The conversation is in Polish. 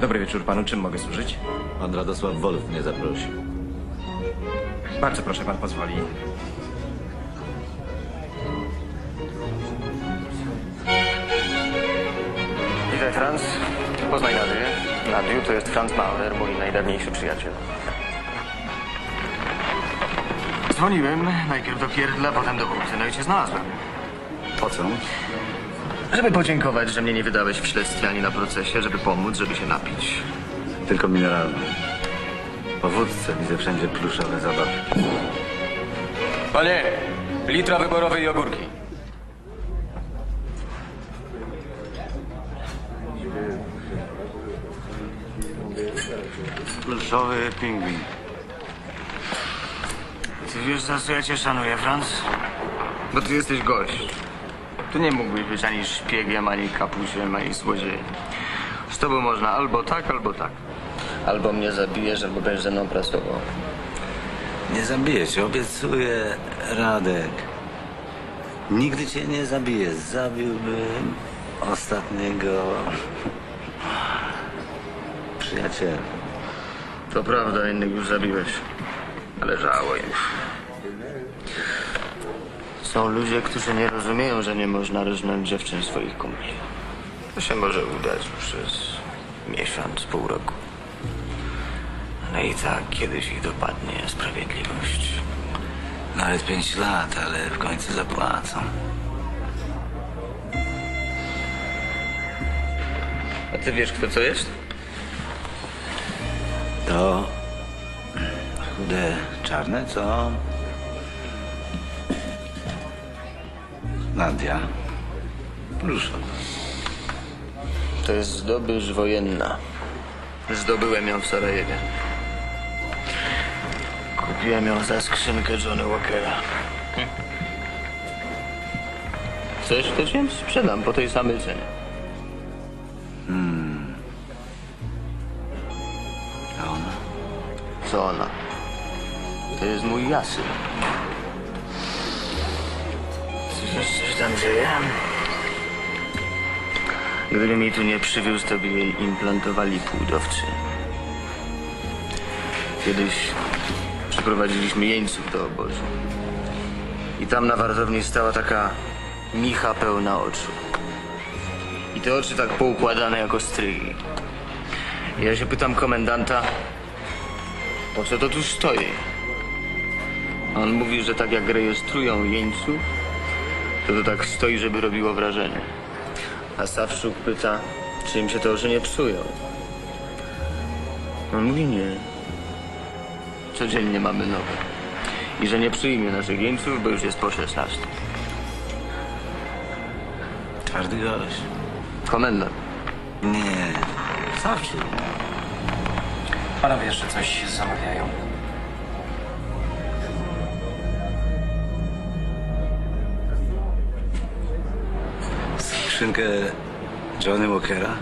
Dobry wieczór panu, czym mogę służyć? Pan Radosław Wolf mnie zaprosił. Bardzo proszę, pan pozwoli. Witaj Franz. Poznaj Nadię. Nadiu to jest Franz Maurer, mój najdawniejszy przyjaciel. Dzwoniłem najpierw do Kierdla, potem do Wódzy, no i cię znalazłem. Po co? Żeby podziękować, że mnie nie wydałeś w śledztwie ani na procesie, żeby pomóc, żeby się napić. Tylko mineralną. Po wódce widzę wszędzie pluszowe zabawy. Panie, litra wyborowej i ogórki. Pluszowy pingwin. Ty wiesz, za co ja cię szanuję, Franz? Bo ty jesteś gość. Tu nie mógłbyś być ani szpiegiem, ani kapusiem, ani złodziejem. Z tobą można albo tak, albo tak. Albo mnie zabijesz, albo będziesz ze mną pracował. Nie zabiję cię, obiecuję, Radek. Nigdy cię nie zabiję. Zabiłbym ostatniego przyjaciela. To prawda, innych już zabiłeś. Ale żałuję. Są ludzie, którzy nie rozumieją, że nie można rżnąć dziewczyn swoich kumpli. To się może udać przez miesiąc, pół roku. No i tak kiedyś ich dopadnie sprawiedliwość. Nawet pięć lat, ale w końcu zapłacą. A ty wiesz, kto to jest? To chude czarne, co? Nadia. Pluszowa. To jest zdobycz wojenna. Zdobyłem ją w Sarajewie. Kupiłem ją za skrzynkę Johnny Walkera. Hm? Chcesz, to ci ją sprzedam po tej samej cenie. A ona? Co ona? To jest mój jasy. Coś, tam dzieje? Gdyby mi tu nie przywiózł, to by jej implantowali płodowczy. Kiedyś przeprowadziliśmy jeńców do obozu. I tam na wartowni stała taka micha pełna oczu. I te oczy tak poukładane jako strygi. I ja się pytam komendanta, po co to tu stoi? On mówi, że tak jak rejestrują jeńców, to to tak stoi, żeby robiło wrażenie. A Sawszuk pyta, czy im się te oczy nie psują. On mówi nie. Codziennie mamy nowe. I że nie przyjmie naszych jeńców, bo już jest po 16. Twardy gość. Komendant. Nie. Zawsze. Panowie jeszcze coś zamawiają. Skrzynkę Johnny Walkera.